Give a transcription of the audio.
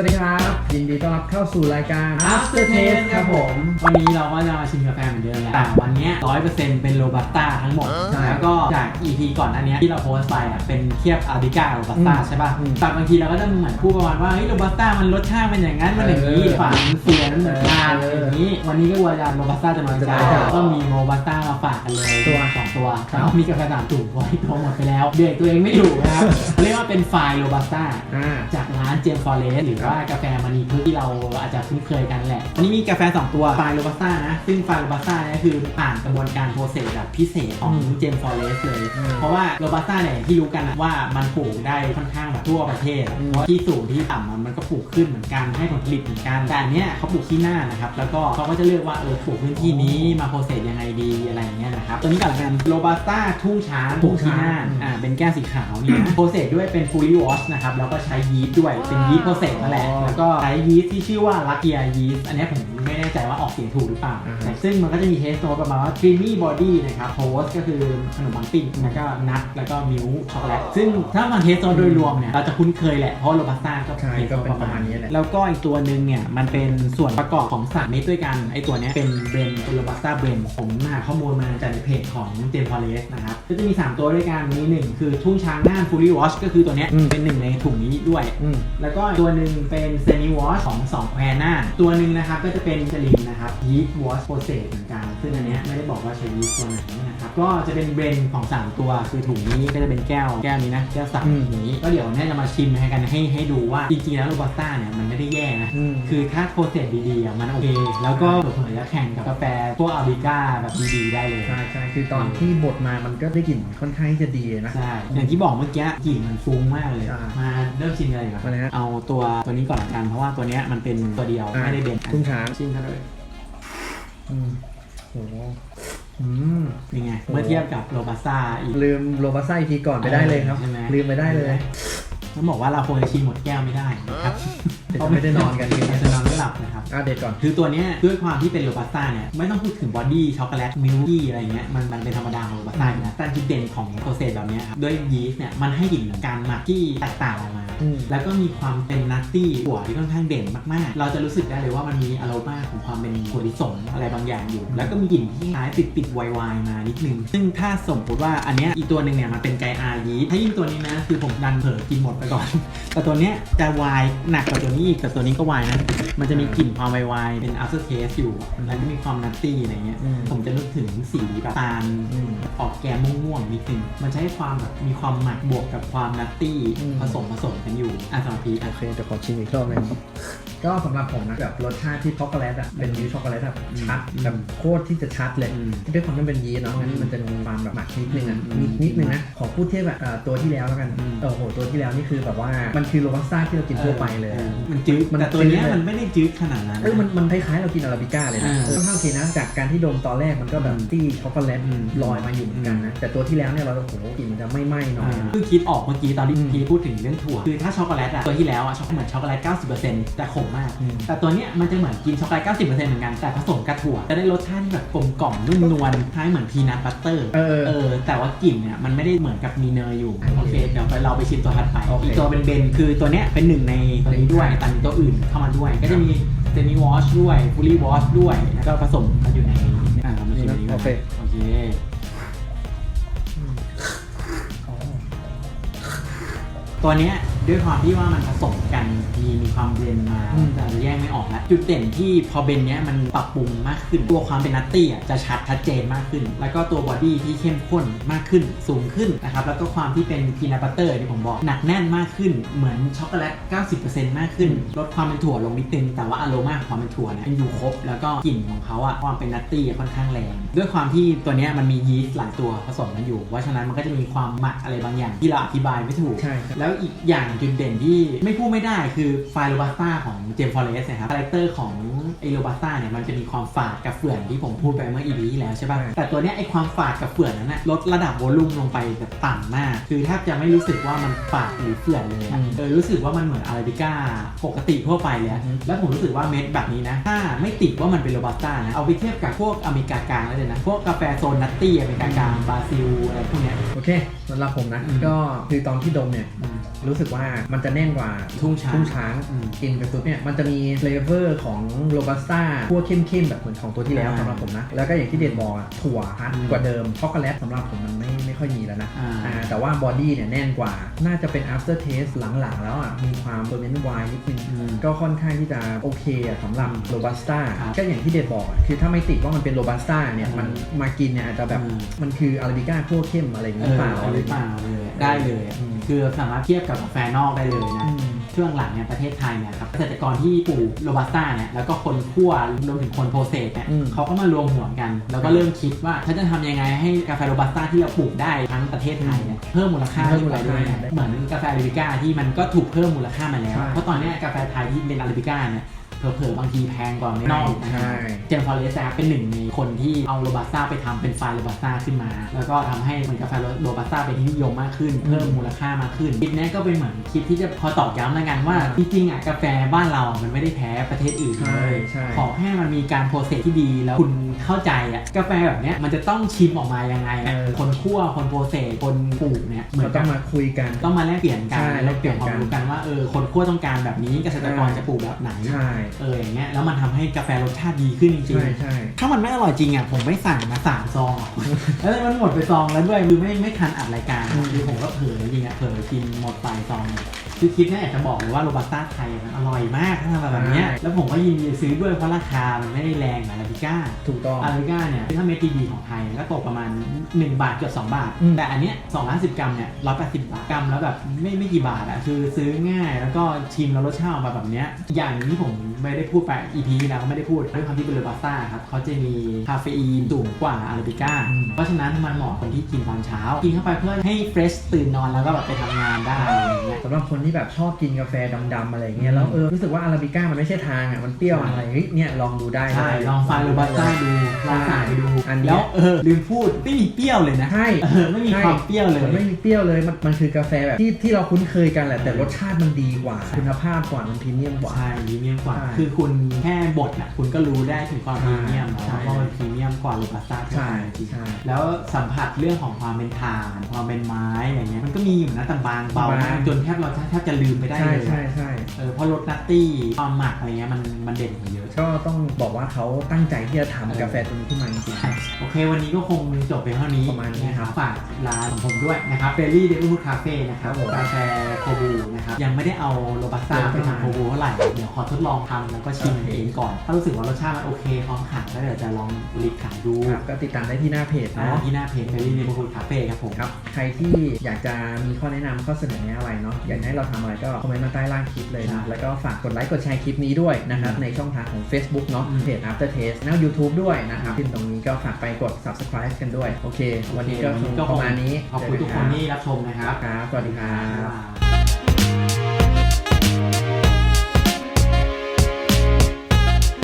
วัสดีครับยินดีต้อนรับเข้าสู่รายการ After Taste ครับผม วันนี้เราก็จะมาชิมกาแฟเหมือนเดิมแหละแต่วันเนี้ร้อยเปอร์เซ็นต์เป็นโรบัสต้าทั้งหมด ใช่แล้วก็จาก EP ก่อนอันเนี้ยที่เราโพสต์ไปอะเป็นเทียบอาร์บิก้าโรบัสต้าอืมใช่ป่ะอืมแต่บางทีเราก็จะเหมือนพูดประมาณว่าเฮ้ยโรบัสต้ามันรสชาติมันอย่างนั้นมันอย่างนี้เออฝานเสียนเหมือนกันเอออย่างนี้ วันนี้ก็ว่าจะโรบัสต้าจะน้อยใจจะน้อยใจก็มีโรบัสต้ามาฝากกันเลยตัวสองตัวครับแล้วมีกาแฟสามถุงเพราะที่ตัวหมดไปแล้วเบรกตัวเองไม่อยู่นะครับ เรียกว่าเป็นไฟล์โรบัสต้า อ่า จากร้านเจมฟอเรสหรือว่ากาแฟมณีพืชที่เราอาจจะคุ้นเคยกันแหละ อันนี้มีกาแฟ 2 ตัวไฟโรบัสต้านะ ซึ่งไฟโรบัสต้าเนี่ยคือผ่านกระบวนการโปรเซสแบบพิเศษของอืมเจมฟอเรสเลยอืมเพราะว่าโรบัสต้าเนี่ยอย่างที่รู้กันนะว่ามันปลูกได้ค่อนข้างแบบทั่วประเทศอืมเพราะที่สูงที่ต่ำอะมันก็ปลูกขึ้นเหมือนกันให้ผลผลิตเหมือนกัน แต่อันเนี้ยเขาปลูกที่หน้านะครับ แล้วก็เขาก็จะเลือกว่าเออปลูกพื้นที่นี้มาโปรเซสยังไงดีอะไรอย่างเงี้ยนะครับ ตัวนี้ก่อนละกันโรบัสต้าทุ่งช้างปลูกที่หน้าอืมอ่าเป็นแก้วสีขาวเนี่ยโปรเซสด้วยเป็น fully wash นะครับแล้วก็ใช้ยีสต์ด้วยเป็นยีสต์โปรเซสนั่นแหละอ๋อแล้วก็ใช้ยีสต์ที่ชื่อว่าลักเกียยีสต์อันเนี้ยผมไม่แน่ใจว่าออกเสียงถูกหรือเปล่าอ่าฮะแต่ซึ่งมันก็จะมีเทสโนประมาณว่า creamy body นะครับโทสก็คือขนมปังปิ้งแล้วก็นัทแล้วก็มิลค์ช็อกโกแลตซึ่งถ้ามันเทสโนโดยรวมเนี่ยเราจะคุ้นเคยแหละเพราะโรบัสต้าก็ใช่เทสก็โนเป็นประมาณนี้แหละแล้วก็อีกตัวหนึ่งเนี่ยมันเป็นส่วนประกอบของสามเม็ดด้วยกันไอตัวเนี้ยเป็นเบรนเป็นโรบัสต้าเบรนผมหาข้อมูลมาจากในเพจของเจมพอเลสนะครับก็จะมี 3 ตัวด้วยกันมีหนึ่งคือทุ่งช้างน่านฟูลี่วอชก็คือตัวเนี้ยอืมเป็นหนึ่งในถุงนี้ด้วยอืมแล้วก็ตัวหนึ่งเป็นเซนิวอชของ2แควน่าตัวหนึ่งนะครับก็จะเป็นเจลินนะครับยีสต์วอชโปรเซสเหมือนกัน ซึ่งอันเนี้ยไม่ได้บอกว่าใช้ยีสต์ตัวไหนนะครับก็จะเป็นเบรนของ 3 ตัวคือถุงนี้ก็จะเป็นแก้วแก้วนี้นะแก้วสักอืมอย่างนี้ก็เดี๋ยวเนี่ยจะมาชิมให้กันให้ให้ดูว่าจริงๆแล้วโรบัสต้าเนี่ยมันไม่ได้แย่นะอืมคือถ้าโปรเซสดีๆอะมันโอเค แล้วก็เผื่อๆจะแข่งกับกาแฟพวกอาริก้าแบบดีๆได้เลย ใช่ใช่คือตอนที่บดมามันก็ได้กลิ่นค่อนข้างที่จะดีนะใช่อย่างที่บอกเมื่อกี้กลิ่นมันฟุ้งมากเลยใช่มาเริ่มชิมกันเลยครับมาเลยฮะเอาตัวตัวนี้ก่อนละกันเพราะว่าตัวเนี้ยมันเป็นตัวเดียวอะไม่ได้เบนทุ่งช้าง ชิมกันเลยอืมโหอืมยังไงโอ้เมื่อเทียบกับโรบัสต้าอีก ลืมโรบัสซ่าอีกทีก่อนไปได้เลยครับ ใช่ไหมลืมไปได้เลย ต้องบอกว่าเราคงจะชิมหมดแก้วไม่ได้นะครับเดี๋ยวจะไม่ได้นอนกันคืนนี้จะนอนไม่หลับนะครับ อะเด็ดก่อน คือตัวเนี้ยด้วยความที่เป็นโรบัสต้าเนี่ยไม่ต้องพูดถึงบอดี้ช็อกโกแลตมิลกี้อะไรเงี้ยมันมันเป็นธรรมดาของโรบัสต้าอยู่แล้วแต่จุดเด่นของโปรเซสแบบเนี้ยครับด้วยยีสต์เนี่ยมันให้กลิ่นการหมักที่แตกต่างออกมาอืม แล้วก็มีความเป็นนัตตี้ถั่วที่ค่อนข้างเด่นมาก ๆ เราจะรู้สึกได้เลยว่ามันมีอารมาของความเป็นถั่วลิสงอะไรบางอย่างอยู่ แล้วก็มีกลิ่นที่คล้ายติดติดๆไวน์มานิดนึง ซึ่งถ้าสมมติว่าอันเนี้ยอีกตัวหนึ่งเนี่ยมันเป็นไกอายีสต์ถ้ายิ่งตัวนี้นะคือผมดันเผลอกินหมดไปก่อน แต่ตัวเนี้ยจะวายหนักกว่าตัวนี้อีกแต่ตัวนี้ก็วายนะมันจะมีกลิ่นความวายๆเป็น after taste อยู่แล้วก็มีความนัตตี้อะไรเงี้ยอืมผมจะนึกถึงสีแบบตาลอืมออกแกมม่วงๆนิดนึงมันจะให้ความแบบมีความหมักบวกกับความนัตตี้อืมผสมผสมกันันอยู่อะสำหรับพีโออะเคเดี๋ยวขอชิมอีกรอบหนึง ก็สำหรับผมนะแบบรสชาติที่ช็อกโกแลตอะเป็นมิลค์ช็อกโกแลตแบบชัดอืมแบบโคตรที่จะชัดเลยอืมด้วยความที่เป็นยีสต์เนาะงั้นอืมมันจะมีความแบบหมักนิดนึงอะอืมนิดนิดนึงนะขอพูดเทียบแบบเอ่อตัวที่แล้วแล้วกันอืม เออโหตัวที่แล้วนี่คือแบบว่ามันคือโรบัสต้าที่เรากินทั่วไปเลย ออมันจืดมันแต่ตัวเนี้ยจืดเลย มันไม่ได้จืดขนาดนั้น เอ้ยมันมันคล้ายๆเรากินอาราบิก้าเลยนะอ่าค่อนข้างโอเคนะ จากการที่ดมตอนแรกมันก็แบบอืมที่ช็อกโกแลตอืม ลอยมาอยู่เหมือนกันนะ แต่ตัวที่แล้วเนี่ยเราโอ้โหกลิ่นมันจะไม่ไหม้หน่อย เพิ่งคิดออกเมื่อกี้ตอนที่อืม พีพูดถึงเรื่องถั่ว คือถ้าช็อกโกแลตอะตัวที่แล้วอะช็อกเหมือนช็อกโกแลต 90%แต่ขมมาก อืม แต่ตัวเนี้ยมันจะเหมือนกินช็อกโกแลต90%เหมือนกันแต่ผสมกับถั่ว จะได้รสชาติที่แบบกลมกล่อมนุ่มนวลคล้ายเหมือนพีนัทบัตเตอร์เออ เออแต่ว่ากลิ่นเนี่ยมันไม่ได้เหมือนกับมีเนยอยู่โอโอเคเคเดี๋ยวเราไปชิมตัวถัดไปโอเคอีกตัวเป็นเบนคือตัวเนี้ยเป็นหนึ่งในตัวนี้ด้วยแต่มีตัวอื่นเข้ามาด้วย ก็จะมีเซมิวอชด้วยฟูลี่วอชด้วยแล้วก็ผสมกันอยู่ในอ่าเรามาชิมอันนี้ก่อนโอเค โอเคอ๋อตัวเนี้ย ด้วยความที่ว่ามันผสมกันมีมีความเบลนด์มาอืม แต่แยกไม่ออกแล้วจุดเด่นที่พอเบนเนี้ยมันปรับปรุงมากขึ้น ตัวความเป็นนัตตี้อะจะชัดชัดเจนมากขึ้น แล้วก็ตัวบอดี้ที่เข้มข้นมากขึ้นสูงขึ้นนะครับแล้วก็ความที่เป็นพีนัทบัตเตอร์ที่ผมบอกหนักแน่นมากขึ้น เหมือนช็อกโกแลต 90%มากขึ้น ลดความเป็นถั่วลงนิดนึง แต่ว่าอารมาของความเป็นถั่วเนี่ยยังอยู่ครบ แล้วก็กลิ่นของเขาอะความเป็นนัตตี้ค่อนข้างแรง ด้วยความที่ตัวเนี้ยมันมียีสต์หลายตัวผสมกันอยู่เพราะฉะนั้นมันก็จะมีความหมักอะไรบางอย่างที่เราอธิบายไม่ถูก ใช่ครับ แล้วอีกอย่างจุดเด่นที่ไม่พูดไม่ได้คือไฟโรบัสต้าของเจมฟอเรสนะครับคาแรคเตอร์ของไอโรบัสต้าเนี่ยมันจะมีความฝาดกับเฟื่อนที่ผมพูดไปเมื่อ EP ที่แล้วใช่ป่ะใช่แต่ตัวเนี้ยไอความฝาดกับเฟื่อนนั้นนะลดระดับโวลูมลงไปแบบต่ำมาก คือแทบจะไม่รู้สึกว่ามันฝาดหรือเฟื่อนเลยอะเออรู้สึกว่ามันเหมือนอาราบิก้าปกติทั่วไปเลยอะแล้วผมรู้สึกว่าเม็ดแบบนี้นะถ้าไม่ติดว่ามันเป็นโรบัสต้านะเอาไปเทียบกับพวกอเมริกากลางได้เลยนะพวกกาแฟโซนนัตตี้อเมริกากลางบราซิลอะไรพวกเนี้ยโอเคสำหรับผมนะอืมก็คือตอนที่ดมเนี่ย อืมรู้สึกว่ามันจะแน่นกว่าทุ่งช้างทุ่งช้างอืมกินไปปุ๊บเนี่ยมันจะมีเฟลเวอร์ของโรบัสต้าพวกเข้มๆแบบเหมือนของตัวที่แล้วอ่าสำหรับผมนะ แล้วก็อย่างที่เดนบอกอะถั่วฮัทอืมกว่าเดิมช็อกโกแลตสำหรับผมมันไม่ไม่ค่อยมีแล้วนะอ่าอ่าแต่ว่าบอดี้เนี่ยแน่นกว่า น่าจะเป็น after taste หลังๆ แล้วอะมีความ ferment wine นิดนึงอืมก็ค่อนข้างที่จะโอเคอะสำหรับอืมโรบัสต้าครับก็อย่างที่เดนบอกอะคือถ้าไม่ติดว่ามันเป็นโรบัสต้าเนี่ยอืมมันมากินเนี่ยอาจจะแบบอืมมันคืออาราบิก้าคั่วเข้มอะไรอย่างเอนี้อเปล่าหอะไรรืออย่างเปเงี้ยล่าเลยได้เลยอะอืมคือสามารถเทียบกับกาแฟนอกได้เลยนะอืมช่วงหลังเนี่ยประเทศไทยเนี่ยครับเกษตรกรที่ปลูกโรบัสต้าเนี่ยแล้วก็คนคั่วรวมถึงคนโปรเซสเนี่ยอืมเขาก็มารวมหัวกัน แล้วก็เริ่มคิดว่าเขาจะทำยังไงให้กาแฟโรบัสต้าที่เราปลูกได้ทั้งประเทศไทยเนี่ยเพิ่มมูลค่าเพิ่มมูลขึ้นไปค่าด้วยเนี่ยได้เหมือนกาแฟอาราบิก้าที่มันก็ถูกเพิ่มมูลค่ามาแล้วใช่เพราะตอนเนี้ยกาแฟไทยที่เป็นอาราบิก้าเนี่ย เผลอๆบางทีแพงกว่าไม่นอกนะใช่เจมส์ฟอเรสต์เป็นหนึ่งในคนที่เอาโรบัสต้าไปทำเป็นไฟล์โรบัสต้าขึ้นมา แล้วก็ทำให้เหมือนกาแฟโรบัสต้าเป็นที่นิยมมากขึ้น เพิ่มมูลค่ามากขึ้นคลิปนี้ก็เป็นเหมือนคลิปที่จะพอตอกย้ำแล้วกันว่าจริงๆอะกาแฟบ้านเราอะมันไม่ได้แพ้ประเทศอื่นใช่เลยใช่ขอแค่มันมีการโปรเซสที่ดีแล้วคุณเข้าใจอะกาแฟแบบเนี้ยมันจะต้องชิมออกมายังไงอะเออคนคั่วคนโปรเซสคนปลูกเนี่ยเหมือเรานต้กัอบงมาคุยกันต้องมาแลกเปลี่ยนกันใช่แลกเปลี่ยนแลกคเปลี่ยนกันวามรู้กันว่าเออคนคั่วต้องการแบบนี้เกษตรกรใช่จะปลูกแบบไหนใช่เอออย่างเงี้ยแล้วมันทำให้กาแฟรสชาติดีขึ้นจริงใช่ๆใช่ถ้ามันไม่อร่อยจริงอะผมไม่สั่งมาสามซองหรอกแล้วมันหมดไปซองแล้วด้วยคือไม่ไม่ทันอัดรายการอืมคือผมก็เผลอจริงอะเผลอกินหมดไปซองหนึ่งคือคลิปเนี้ยอยากจะบอกเลยว่าโรบัสต้าไทยมันอร่อยมากถ้าทำแบบเนี้ยแล้วผมก็ยินดีซื้อด้วยเพราะราคามันไม่ได้แรงเหมือนอาราบิก้าถูกต้องอาราบิก้าเนี่ยถ้าเม็ดดีๆของไทยก็ตกประมาณ 1 บาทเกือบ2บาทอืมแต่อันเนี้ย250 กรัมเนี่ย180 บาทกรัมแล้วแบบไม่ไม่กี่บาทอะคือซื้อง่ายแล้วก็ชิมแล้วรสชาติออกมาแบบเนี้ยอย่างที่ผมไม่ได้พูดไป EP ที่แล้วก็ไม่ได้พูดด้วยความที่เป็นโรบัสต้าครับเขาจะมีคาเฟอีนสูงกว่าอาราบิก้าอืมเพราะฉะนั้นมันเหมาะคนที่กินตอนเช้า กินเข้าไปเพื่อให้เฟรชตื่นนอนแล้วก็แบบไปทำงานได้ อะไรอย่างเงี้ยสำหรับคนที่แบบชอบกินกาแฟดำๆอะไรอย่างเงี้ยแล้วเออรู้สึกว่าอาราบิก้ามันไม่ใช่ทางอะมันเปรี้ยวใช่อะไรเฮ้ยเนี่ยลองดูได้ใช่เลยลองฟังโรบัสต้าดูลองสั่งไปดูอันเนี้ยแล้วเออลืมพูดไม่มีเปรี้ยวเลยนะใช่เออไม่มีความเปรี้ยวเลยมันไม่มีเปรี้ยวเลยมันมันคือกาแฟแบบที่ที่เราคุ้นเคยกันแหละแต่รสชาติมันดีกว่า คุณภาพกว่ามันพรีเมียมกว่าใช่พรีเมียมกว่าใช่คือคุณแค่บดน่ะคุณก็รู้ได้ถึงความพรีเมียมใช่เนาะเพราะมันพรีเมียมกว่าโรบัสต้าทั่วใช่ไปจริงใช่แล้วสัมผัสเรื่องของความเป็นถ่านความเป็นไม้อะไรเงี้ยมันก็มีอยู่นะแต่บางเบามากบางจนแทบเราแทบจะลืมไปได้ใช่เลยใช่ใช่เออเพ ราะรสนัตตี้ความหมักอะไรเงี้ยมันมันเด่นกว่าเยอะ ก็ต้องบอกว่าเขาตั้งใจที่จะเออทำกาแฟตัวนี้ขึ้นมาจริงใช่โอเค วันนี้ก็คงจบไปเท่านี้ประมาณนี้นะครับ ฝากร้านของผมด้วยนะครับเฟรลี่เดลิวูดคาเฟ่นะครับครับผมกาแฟโคบูนะครับ ยังไม่ได้เอาโรบัสต้าโรบัสต้าไปทำโคบูเท่าไหร่ เดี๋ยวขอทดลองทำแล้วก็ชิมเองก่อน ถ้ารู้สึกว่ารสชาติมันโอเคพร้อมขายแล้วเดี๋ยวจะลองรีบขายดูครับก็ติดตามได้ที่หน้าเพจอ่าเนาะที่หน้าเพจเฟรลี่เดลิวูดคาเฟ่ครับผมครับ ใครที่อยากจะมีข้อแนะนำข้อเสนอแนะอะไรเนาะ อยากให้เราทำอะไรก็คอมเมนต์มาใต้ล่างคลิปเลยนะแล้วก็ฝากกดไลค์กดแชร์คลิปนี้ด้วยนะครับ ในช่องทางของ Facebook เนาะเพจ After Taste แล้ว YouTube ด้วยนะครับขึ้นตรงนี้ก็ฝากไปกด subscribe กันด้วย โอเค วันนี้ก็คงประมาณนี้ขอบคุณทุกคนที่รับชมนะครับ ครับ สวัสดีครับบ๊ายบาย